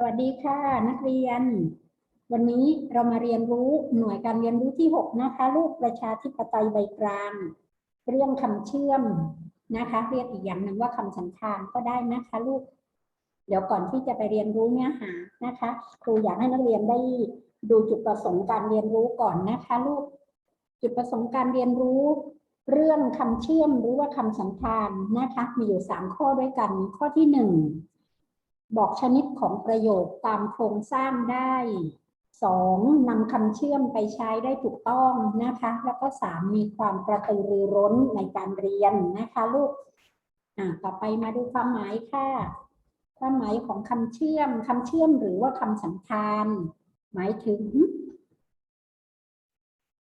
สวัสดีค่ะ นักเรียน วันนี้เรามาเรียนรู้หน่วยการเรียนรู้ที่ 6 นะคะลูกประชาธิปไตยใบกลาง เรื่องคำเชื่อมนะคะ เรียกอีกอย่างหนึ่งว่าคำสันธานก็ได้นะคะลูก เดี๋ยวก่อนที่จะไปเรียนรู้เนื้อหานะคะครูอยากให้นักเรียนได้ดูจุดประสงค์การเรียนรู้ก่อนนะคะลูกจุดประสงค์การเรียนรู้ เรื่องคำเชื่อมหรือว่าคำสันธานนะคะ มีอยู่สามข้อด้วยกันข้อที่หนึ่ง บอกชนิดของประโยคตามโครงสร้างได้สองนำคำเชื่อมไปใช้ได้ถูกต้องนะคะ แล้วก็สามมีความกระตือรือร้นในการเรียนนะคะลูกต่อไปมาดูความหมายค่ะ ความหมายของคำเชื่อมคำเชื่อมหรือว่าคำสันธานหมายถึง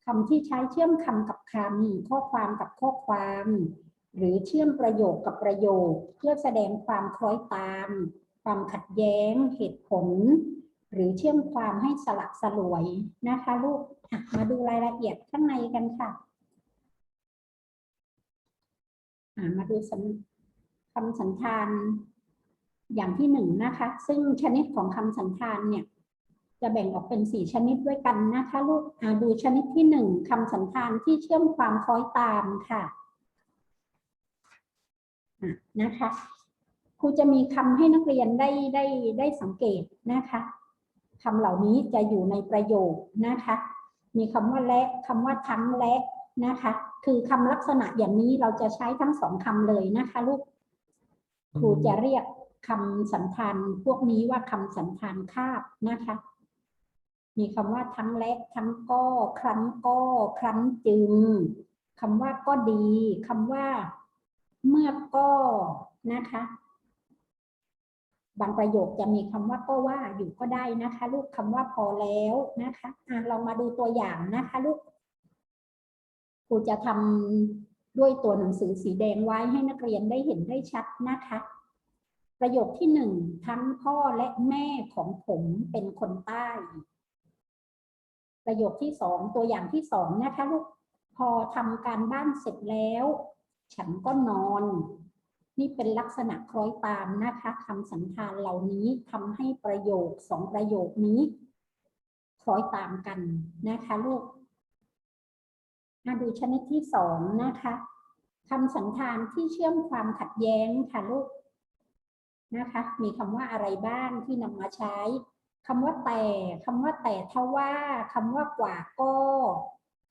คำที่ใช้เชื่อมคำกับคำข้อความกับข้อความ หรือเชื่อมประโยคกับประโยค เพื่อแสดงความคล้อยตาม ความขัดแย้งเหตุผล หรือเชื่อมความให้สลักสลวยนะคะลูกมาดูรายละเอียดข้างในกันค่ะมาดูคำสันธานอย่างที่หนึ่งนะคะ ซึ่งชนิดของคำสันธานเนี่ย จะแบ่งออกเป็นสี่ชนิดด้วยกันนะคะลูกดูชนิดที่หนึ่งคำสันธานที่เชื่อมความคล้อยตามค่ะนะคะ ครูจะมีคำให้นักเรียนได้ได้ได้สังเกตนะคะคำเหล่านี้จะอยู่ในประโยคนะคะ มีคำว่าและคำว่าทั้งและนะคะ คือคำลักษณะอย่างนี้เราจะใช้ทั้งสองคำเลยนะคะลูกครูจะเรียกคำสันธานพวกนี้ว่าคำสันธานคาบนะคะ มีคำว่าทั้งและทั้งก็ครั้นก็ครั้นจึงคำว่าก็ดีคำว่าเมื่อก็นะคะ บางประโยคจะมีคำว่าก็ว่าอยู่ก็ได้นะคะ ลูกคำว่าพอแล้วนะคะอะเรามาดูตัวอย่างนะคะลูกครูจะทำด้วยตัวหนังสือสีแดงไว้ให้นักเรียนได้เห็นได้ชัดนะคะ ประโยคที่หนึ่งทั้งพ่อและแม่ของผมเป็นคนใต้ ประโยคที่สองตัวอย่างที่สองนะคะลูกพอทำการบ้านเสร็จแล้ว ฉันก็นอน นี่เป็นลักษณะคล้อยตามนะคะคำสันธานเหล่านี้ทำให้ประโยคสองประโยคนี้ คล้อยตามกันนะคะลูกมาดูชนิดที่สองนะคะคำสันธานที่เชื่อมความขัดแย้งค่ะลูกนะคะ มีคำว่าอะไรบ้างที่นำมาใช้คำว่าแต่คำว่าแต่ถ้าว่าคำว่ากว่าก็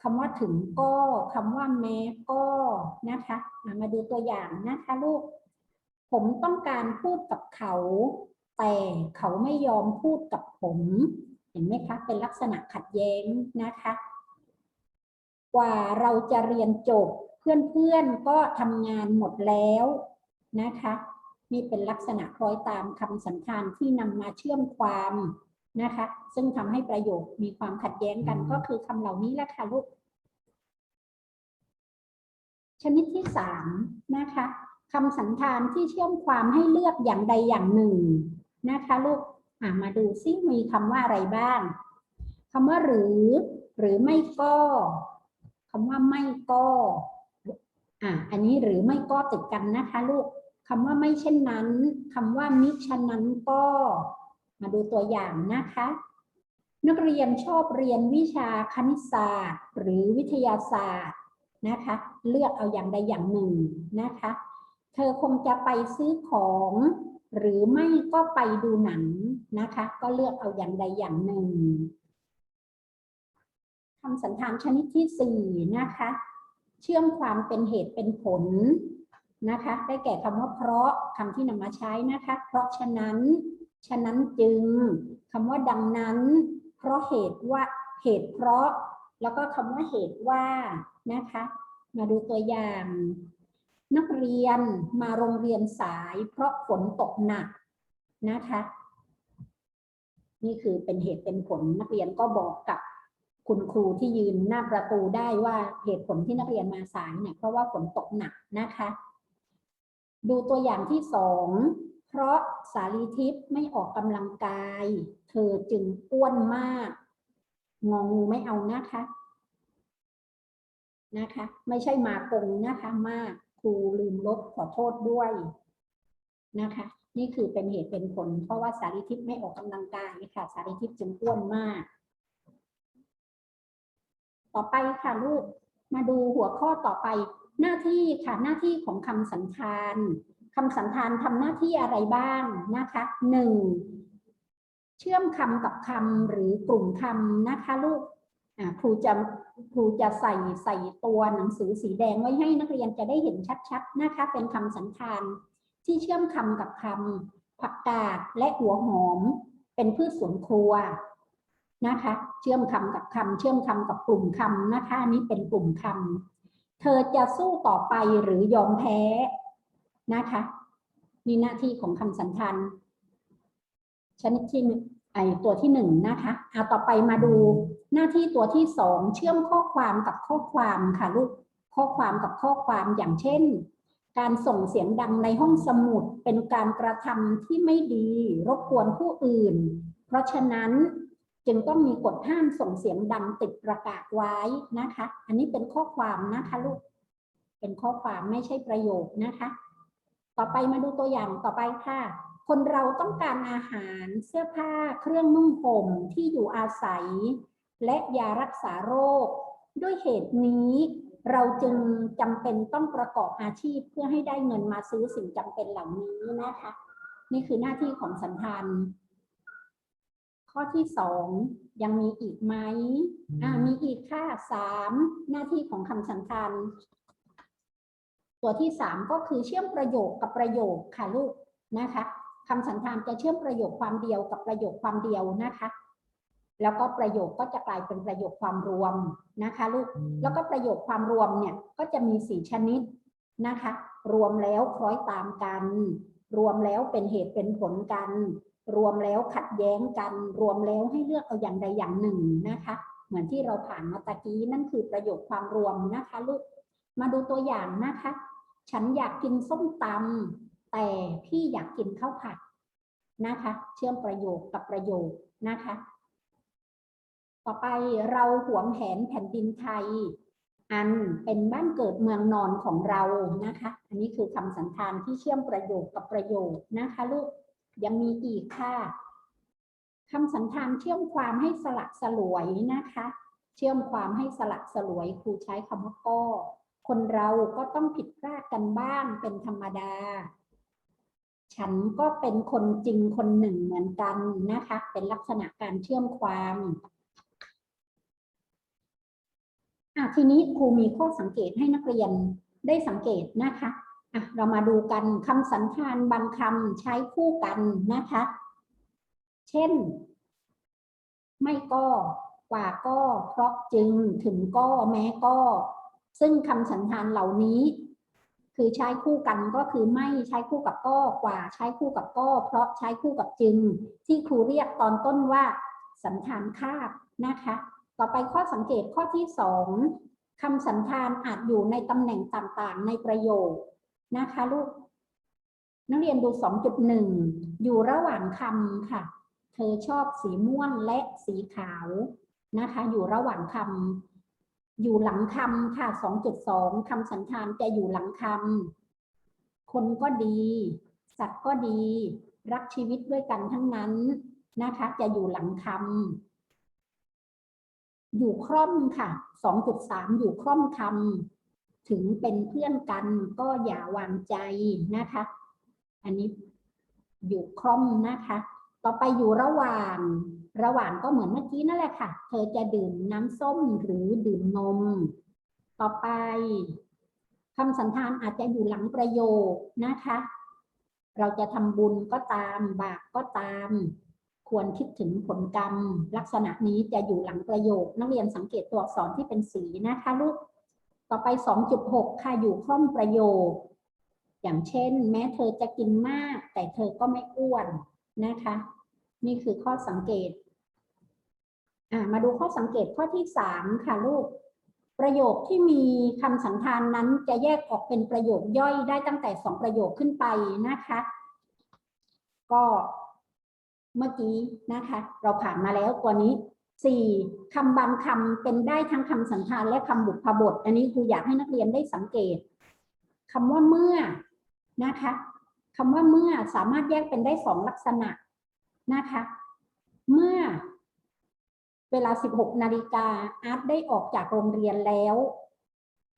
คำว่าถึงก็คำว่าแม้ก็นะคะอะมาดูตัวอย่างนะคะลูก ผมต้องการพูดกับเขา แต่เขาไม่ยอมพูดกับผม เห็นไหมคะ เป็นลักษณะขัดแย้งนะคะ กว่าเราจะเรียนจบเพื่อนๆก็ทำงานหมดแล้วนะคะนี่เป็นลักษณะคล้อยตามคำสันธานที่นำมาเชื่อมความ นะคะ ซึ่งทำให้ประโยคมีความขัดแย้งกันก็คือคำเหล่านี้แหละค่ะลูก ชนิดที่สามนะคะคำสันธานที่เชื่อมความให้เลือกอย่างใดอย่างหนึ่งนะคะลูกอ่ามาดูซิมีคำว่าอะไรบ้างคำว่าหรือ หรือไม่ก็คำว่าไม่ก็อ่าอันนี้หรือไม่ก็ติดกันนะคะ ลูกคำว่าไม่เช่นนั้นคำว่ามิฉะนั้นก็ มาดูตัวอย่างนะคะ นักเรียนชอบเรียนวิชาคณิตศาสตร์ หรือวิทยาศาสตร์นะคะ เลือกเอาอย่างใดอย่างหนึ่งนะคะ เธอคงจะไปซื้อของ หรือไม่ก็ไปดูหนังนะคะ ก็เลือกเอาอย่างใดอย่างหนึ่งคำสันธานชนิดที่สี่นะคะ เชื่อมความเป็นเหตุเป็นผลนะคะ ได้แก่คำว่าเพราะคำที่นำมาใช้นะคะ เพราะฉะนั้น ฉะนั้นจึงคำว่าดังนั้น เพราะเหตุว่าเหตุเพราะ แล้วก็คำว่าเหตุว่านะคะ มาดูตัวอย่าง นักเรียนมาโรงเรียนสาย เพราะฝนตกหนักนะคะ นี่คือเป็นเหตุเป็นผลนักเรียนก็บอกกับคุณครูที่ยืนหน้าประตูได้ว่าเหตุผลที่นักเรียนมาสายเนี่ยเพราะว่าฝนตกหนักนะคะ ดูตัวอย่างที่สอง เพราะสาลีทิพย์ไม่ออกกำลังกาย เธอจึงอ้วนมาก งองูไม่เอานะคะ นะคะ ไม่ใช่มากงนะคะ มากครูลืมลบขอโทษด้วยนะคะ นี่คือเป็นเหตุเป็นผล เพราะว่าสารีทิพย์ไม่ออกกำลังกายค่ะ สารีทิพย์จึงอ้วนมาก ต่อไปค่ะลูกมาดูหัวข้อต่อไปหน้าที่ค่ะหน้าที่ของคำสันธาน คำสันธานทำหน้าที่อะไรบ้างนะคะหนึ่งเชื่อมคำกับคำหรือกลุ่มคำนะคะลูกครูจะครูจะใส่ใส่ตัวหนังสือสีแดงไว้ให้นักเรียนจะได้เห็นชัดๆนะคะเป็นคำสันธานที่เชื่อมคำกับคำผักกาดและหัวหอม เป็นพืชสวนครัวนะคะเชื่อมคำกับคำเชื่อมคำกับกลุ่มคำนะคะนนี้เป็นกลุ่มคำเธอจะสู้ต่อไปหรือยอมแพ้ นะคะ นี่หน้าที่ของคำสันธานชนิดที่ไอตัวที่หนึ่งนะคะเอาต่อไปมาดูหน้าที่ตัวที่สองเชื่อมข้อความกับข้อความค่ะลูกข้อความกับข้อความอย่างเช่น การส่งเสียงดังในห้องสมุดเป็นการกระทำที่ไม่ดีรบกวนผู้อื่น เพราะฉะนั้นจึงต้องมีกฎห้ามส่งเสียงดังติดประกาศไว้นะคะ อันนี้เป็นข้อความนะคะลูกเป็นข้อความไม่ใช่ประโยคนะคะ ต่อไปมาดูตัวอย่างต่อไปค่ะ คนเราต้องการอาหารเสื้อผ้าเครื่องนุ่งห่มที่อยู่อาศัย และยารักษาโรค ด้วยเหตุนี้ เราจึงจำเป็นต้องประกอบอาชีพเพื่อให้ได้เงินมาซื้อสิ่งจำเป็นเหล่านี้นะคะ นี่คือหน้าที่ของสันทานข้อที่สองยังมีอีกไหมอ่ามีอีกค่ะสามหน้าที่ของคำสันทาน ตัวที่สามก็คือเชื่อมประโยคกับประโยคค่ะลูกนะคะคำสันธานจะเชื่อมประโยคความเดียวกับประโยคความเดียวนะคะ แล้วก็ประโยคก็จะกลายเป็นประโยคความรวมนะคะลูกแล้วก็ประโยคความรวมเนี่ยก็จะมีสี่ชนิดนะคะ รวมแล้วคล้อยตามกัน รวมแล้วเป็นเหตุเป็นผลกัน รวมแล้วขัดแย้งกัน รวมแล้วให้เลือกเอาอย่างใดอย่างหนึ่งนะคะ เหมือนที่เราผ่านมาตะกี้นั่นคือประโยคความรวมนะคะลูกมาดูตัวอย่างนะคะ ฉันอยากกินส้มตำแต่พี่อยากกินข้าวผัดนะคะ เชื่อมประโยคกับประโยคนะคะ ต่อไปเราหวงแหนแผ่นดินไทย อันเป็นบ้านเกิดเมืองนอนของเรานะคะ อันนี้คือคำสันธานที่เชื่อมประโยคกับประโยคนะคะลูกยังมีอีกค่ะคำสันธานเชื่อมความให้สลักสลวยนะคะ เชื่อมความให้สลักสลวยครูใช้คำว่าก็ คนเราก็ต้องผิดพลาดกันบ้างเป็นธรรมดา ฉันก็เป็นคนจริงคนหนึ่งเหมือนกันนะคะ เป็นลักษณะการเชื่อมความอะทีนี้ครูมีข้อสังเกตให้นักเรียนได้สังเกตนะคะอะเรามาดูกันคำสันธานบางคำใช้คู่กันนะคะ เช่น ไม่ก็กว่าก็เพราะจึงถึงก็แม้ก็ ซึ่งคำสันธานเหล่านี้ คือใช้คู่กันก็คือไม่ใช้คู่กับก็กว่าใช้คู่กับก็ เพราะใช้คู่กับจึง ที่ครูเรียกตอนต้นว่าสันธานคาบนะคะ ต่อไปข้อสังเกตข้อที่สองคำสันธานอาจอยู่ในตำแหน่งต่างๆ ในประโยคนะคะลูกนักเรียนดู 2.1 อยู่ระหว่างคำค่ะ เธอชอบสีม่วงและสีขาวนะคะ อยู่ระหว่างคำ อยู่หลังคำค่ะ2.2คำสันธานจะอยู่หลังคำคนก็ดี สัตว์ก็ดี รักชีวิตด้วยกันทั้งนั้นนะคะ จะอยู่หลังคำอยู่คร่อมค่ะ2.3อยู่คร่อมคำถึงเป็นเพื่อนกันก็อย่าวางใจนะคะ อันนี้อยู่คร่อมนะคะ ต่อไปอยู่ระหว่าง ระหว่างก็เหมือนเมื่อกี้นั่นแหละค่ะ เธอจะดื่มน้ำส้มหรือดื่มนม ต่อไปคำสันธานอาจจะอยู่หลังประโยคนะคะ เราจะทำบุญก็ตาม บาปก็ตาม ควรคิดถึงผลกรรม ลักษณะนี้จะอยู่หลังประโยค นักเรียนสังเกตตัวอักษรที่เป็นสีนะคะลูก ต่อไป 2.6 ค่ะอยู่คล่อมประโยค อย่างเช่น แม้เธอจะกินมาก แต่เธอก็ไม่อ้วนนะคะ นี่คือข้อสังเกตอ่ามาดูข้อสังเกตข้อที่3ค่ะลูก ประโยคที่มีคำสันธานนั้นจะแยกออกเป็นประโยคย่อยได้ตั้งแต่2ประโยคขึ้นไปนะคะ ก็เมื่อกี้นะคะ เราผ่านมาแล้วตัวนี้สี่คำบางคำเป็นได้ทั้งคำสันธานและคำบุพบท อันนี้ครูอยากให้นักเรียนได้สังเกตคำว่าเมื่อนะคะคำว่าเมื่อสามารถแยกเป็นได้สองลักษณะ นะคะ เมื่อเวลา 16 นาฬิกาอาร์ตได้ออกจากโรงเรียนแล้ว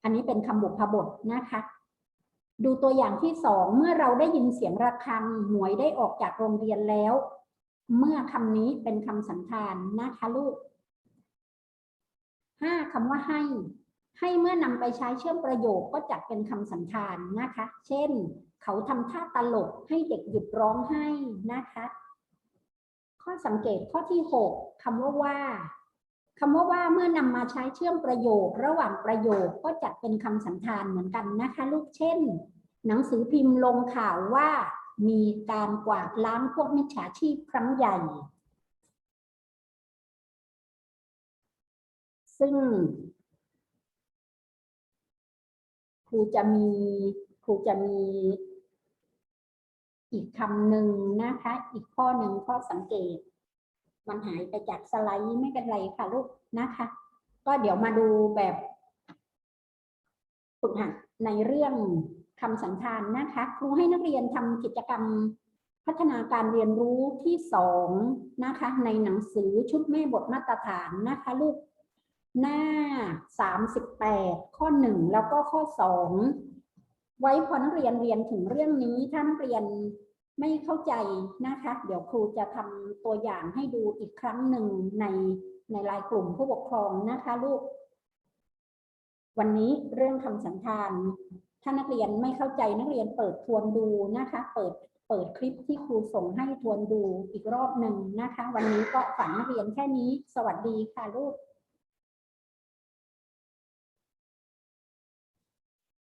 อันนี้เป็นคำบุพบทนะคะ ดูตัวอย่างที่สองเมื่อเราได้ยินเสียงระฆังหมวยได้ออกจากโรงเรียนแล้ว เมื่อคำนี้เป็นคำสันธานนะคะลูกห้าคำว่าให้ ให้เมื่อนำไปใช้เชื่อมประโยคก็จัดเป็นคำสันธานนะคะ เช่น เขาทำท่าตลกให้เด็กหยุดร้องไห้นะคะ ข้อสังเกตข้อที่หกคำว่าว่าคำว่าว่าเมื่อนำมาใช้เชื่อมประโยค ระหว่างประโยคก็จัดเป็นคำสันธานเหมือนกันนะคะลูกเช่น หนังสือพิมพ์ลงข่าวว่า มีการกวาดล้างพวกมิจฉาชีพครั้งใหญ่ ซึ่งครูจะมีครูจะมี อีกคำหนึ่งนะคะ อีกข้อหนึ่งข้อสังเกต มันหายไปจากสไลด์ไม่เป็นไรค่ะลูกนะคะ ก็เดี๋ยวมาดูแบบฝึกหัดในเรื่องคำสันธานนะคะ ครูให้นักเรียนทำกิจกรรมพัฒนาการเรียนรู้ที่สองนะคะ ในหนังสือชุดแม่บทมาตรฐานนะคะ ลูกหน้า 38 ข้อ 1 แล้วก็ข้อ 2 ไว้พอนักเรียนเรียนถึงเรื่องนี้ถ้านักเรียนไม่เข้าใจนะคะ เดี๋ยวครูจะทำตัวอย่างให้ดูอีกครั้งหนึ่งในในรายกลุ่มผู้ปกครองนะคะลูก วันนี้เรื่องคำสันธานถ้านักเรียนไม่เข้าใจนักเรียนเปิดทวนดูนะคะ เปิดเปิดคลิปที่ครูส่งให้ทวนดูอีกรอบหนึ่งนะคะ วันนี้ก็ฝากนักเรียนแค่นี้ สวัสดีค่ะลูก